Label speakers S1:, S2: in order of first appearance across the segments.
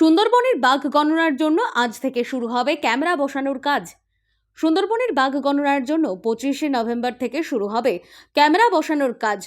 S1: সুন্দরবনের বাঘ গণনার জন্য আজ থেকে শুরু হবে ক্যামেরা বসানোর কাজ। সুন্দরবনের বাঘ গণনার জন্য পঁচিশে নভেম্বর থেকে শুরু হবে ক্যামেরা বসানোর কাজ।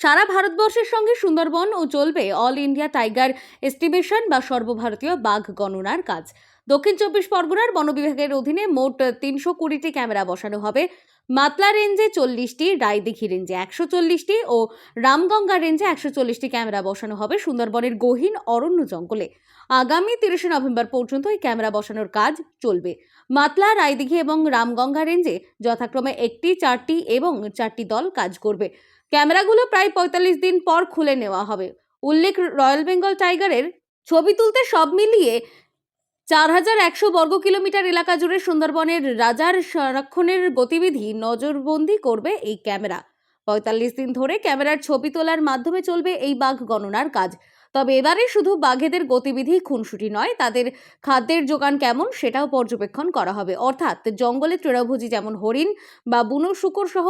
S1: সারা ভারতবর্ষের সঙ্গে সুন্দরবন ও চলবে অল ইন্ডিয়া টাইগার এস্টিমেশন বা সর্বভারতীয় বাঘ গণনার কাজ। দক্ষিণ চব্বিশ পরগনার বন বিভাগের অধীনে মোট তিনশো কুড়িটি ক্যামেরা বসানো হবে। মাতলা রেঞ্জে চল্লিশটি, রায়দিঘি রেঞ্জে একশো চল্লিশটি ও রামগঙ্গা রেঞ্জে একশো চল্লিশটি ক্যামেরা বসানো হবে সুন্দরবনের গহীন অরণ্য জঙ্গলে। আগামী তিরিশে নভেম্বর পর্যন্ত এই ক্যামেরা বসানোর কাজ চলবে। মাতলা, রায়দিঘি এবং রামগঙ্গা রেঞ্জে যথাক্রমে একটি, চারটি এবং চারটি দল কাজ করবে। ক্যামেরাগুলো প্রায় পঁয়তাল্লিশ দিন পর খুলে নেওয়া হবে। উল্লেখ, রয়্যাল বেঙ্গল টাইগারের ছবি তুলতে সব মিলিয়ে চার হাজার একশো বর্গ কিলোমিটার এলাকা জুড়ে সুন্দরবনের রাজার সংরক্ষণের গতিবিধি নজরবন্দি করবে এই ক্যামেরা। পঁয়তাল্লিশ দিন ধরে ক্যামেরার ছবি তোলার মাধ্যমে চলবে এই বাঘ গণনার কাজ। তবে এবারে শুধু বাঘেদের গতিবিধি খুনসুটি নয়, তাদের খাদ্যের যোগান কেমন সেটাও পর্যবেক্ষণ করা হবে। অর্থাৎ জঙ্গলে তৃণভোজী যেমন হরিণ বা বুনো শুকর সহ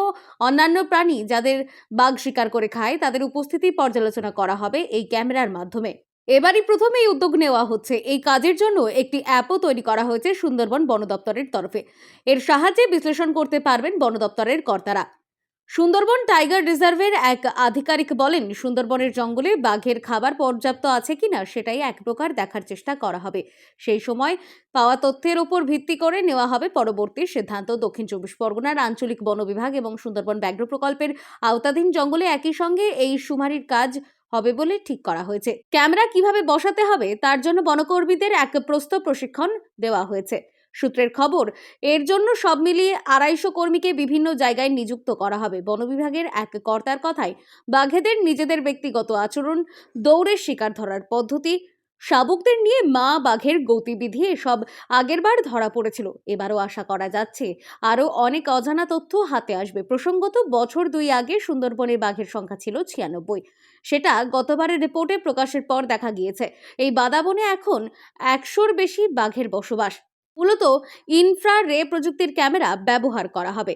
S1: অন্যান্য প্রাণী যাদের বাঘ শিকার করে খায়, তাদের উপস্থিতি পর্যালোচনা করা হবে এই ক্যামেরার মাধ্যমে। এবারই প্রথমে এই উদ্যোগ নেওয়া হচ্ছে। এই কাজের জন্য একটি অ্যাপও তৈরি করা হয়েছে সুন্দরবন বন দপ্তরের তরফে। এর সাহায্যে বিশ্লেষণ করতে পারবেন বন দপ্তরের কর্তারা। সুন্দরবন টাইগার রিজার্ভের এক আধিকারিক বলেন, সুন্দরবনের জঙ্গলে বাঘের খাবার পর্যাপ্ত আছে কিনা সেটাই এক প্রকার দেখার চেষ্টা করা হবে। সেই সময় পাওয়া তথ্যের ওপর ভিত্তি করে নেওয়া হবে পরবর্তী সিদ্ধান্ত। দক্ষিণ চব্বিশ পরগনার আঞ্চলিক বন বিভাগ এবং সুন্দরবন ব্যাঘ্র প্রকল্পের আওতাধীন জঙ্গলে একই সঙ্গে এই সুমারির কাজ হবে বলে ঠিক করা হয়েছে। ক্যামেরা কীভাবে বসাতে হবে তার জন্য বনকর্মীদের এক প্রস্ত প্রশিক্ষণ দেওয়া হয়েছে। সূত্রের খবর, এর জন্য সব মিলিয়ে আড়াইশো কর্মীকে বিভিন্ন জায়গায় নিযুক্ত করা হবে। বন বিভাগের এক কর্তার কথায়, বাঘেদের নিজেদের ব্যক্তিগত আচরণ, দৌড়ের শিকার ধরার পদ্ধতি শাবকদের নিয়ে মা বাঘের গতিবিধি এসব আগেরবার ধরা পড়েছিল। এবারও আশা করা যাচ্ছে আরও অনেক অজানা তথ্য হাতে আসবে। প্রসঙ্গত, বছর দুই আগে সুন্দরবনের বাঘের সংখ্যা ছিল ছিয়ানব্বই। সেটা গতবারের রিপোর্টে প্রকাশের পর দেখা গিয়েছে। এই বাদাবনে এখন একশোর বেশি বাঘের বসবাস। মূলত ইনফ্রা রে প্রযুক্তির ক্যামেরা ব্যবহার করা হবে।